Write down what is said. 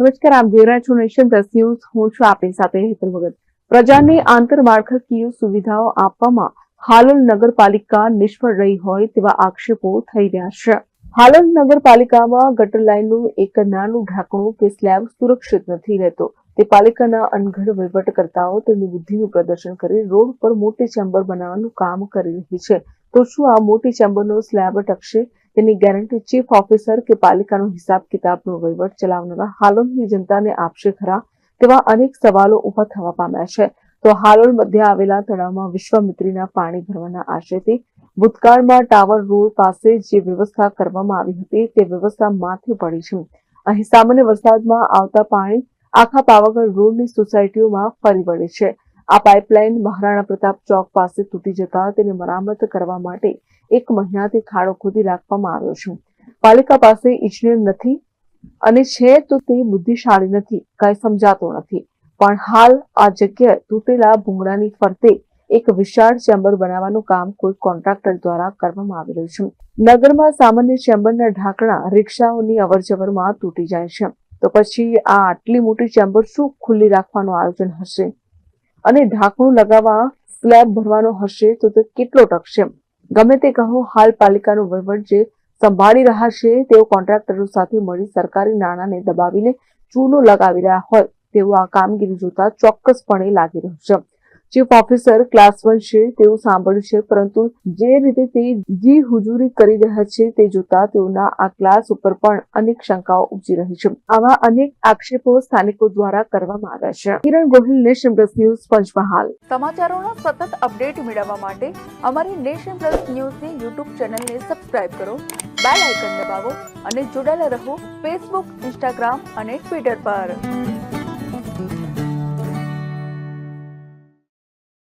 નમસ્કાર આપ જોઈ રહ્યા છો નેશન પ્લસ ન્યૂઝ. હું છું આપની સાથે હેતલ ભગત. પ્રજાને આંતરમાળખાકીય સુવિધાઓ આપવામાં હાલોલ નગરપાલિકા નિષ્ફળ રહી હોય તેવા આક્ષેપો થઈ રહ્યા છે. હાલોલ નગરપાલિકામાં ગટર લાઇનનું એક નાનું ઢાંકણું કે સ્લેબ સુરક્ષિત નથી રહેતો. તે પાલિકાના અનગઢ વહીવટકર્તાઓ તેમની બુદ્ધિનું પ્રદર્શન કરી રોડ પર મોટી ચેમ્બર બનાવવાનું કામ કરી રહી છે. તો શું આ મોટી ચેમ્બરનો સ્લેબ ટકશે? તેની ગેરંટી ચીફ ઓફિસર કે પાલિકાનો હિસાબ કિતાબનો વહીવટ ચલાવનારા હાલોલની જનતાને આપશે ખરા તેવા અનેક સવાલો ઊભા થવા પામ્યા છે. તો હાલોલ મધ્ય આવેલા તળાવમાં વિશ્વામિત્રીના પાણી ભરવાના આશયથી ભૂતકાળમાં ટાવર રોડ પાસે જે વ્યવસ્થા કરવામાં આવી હતી તે વ્યવસ્થા માથે પડી છે. અહીં સામાન્ય વરસાદમાં આવતા પાણી આખા પાવાગઢ રોડની સોસાયટીઓમાં ફરી વળે છે. આ પાઇપલાઇન મહારાણા પ્રતાપ ચોક પાસે તૂટી જતા તેની મરામત કરવા માટે એક મહિનાથી ખાડો ખોદી રાખવામાં આવ્યો છે. પાલિકા પાસે ઇજનેર નથી અને છે તો તે બુદ્ધિશાળી નથી, કઈ સમજાતો નથી. પણ હાલ આ જગ્યાએ તૂટેલા ભૂંગળાની ફરતે એક વિશાળ ચેમ્બર બનાવવાનું કામ કોઈ કોન્ટ્રાક્ટર દ્વારા કરવામાં આવી રહ્યું છે. નગરમાં સામાન્ય ચેમ્બરના ઢાંકણા રિક્ષાઓની અવરજવરમાં તૂટી જાય છે. તો પછી આ આટલી મોટી ચેમ્બર શું ખુલ્લી રાખવાનું આયોજન હશે? અને ઢાંકણું લગાવવા સ્લેબ ભરવાનો હશે તો તે કેટલો ટકશે ગમે તે કહો, હાલ પાલિકાનો વહીવટ જે સંભાળી રહ્યા છે, તેઓ કોન્ટ્રાક્ટરો સાથે મળી સરકારી નાણાંને દબાવીને ચૂનો લગાવી રહ્યા હોય, તેવું આ કામગીરી જોતા ચોક્કસપણે લાગી રહ્યું છે. ચીફ ઓફિસર ક્લાસ વન છે તેવું સાંભળ્યું છે, પરંતુ જે રીતે તે જી હુજુરી કરી રહ્યા છે તે જોતા તેઓના આ ક્લાસ ઉપર પણ અનેક શંકાઓ ઉપજી રહી છે. આવા અનેક આક્ષેપો સ્થાનિકો દ્વારા કરવામાં આવ્યા છે. Kiran Gohil, Nation Plus News, Panchmahal. સમાચારોનો સતત અપડેટ મેળવવા માટે અમારી નેશન પ્લસ ન્યૂઝની યુટ્યુબ ચેનલને સબસ્ક્રાઇબ કરો, બેલ આઇકન દબાવો અને જોડાયેલા રહો ફેસબુક, ઇન્સ્ટાગ્રામ અને ટ્વિટર પર.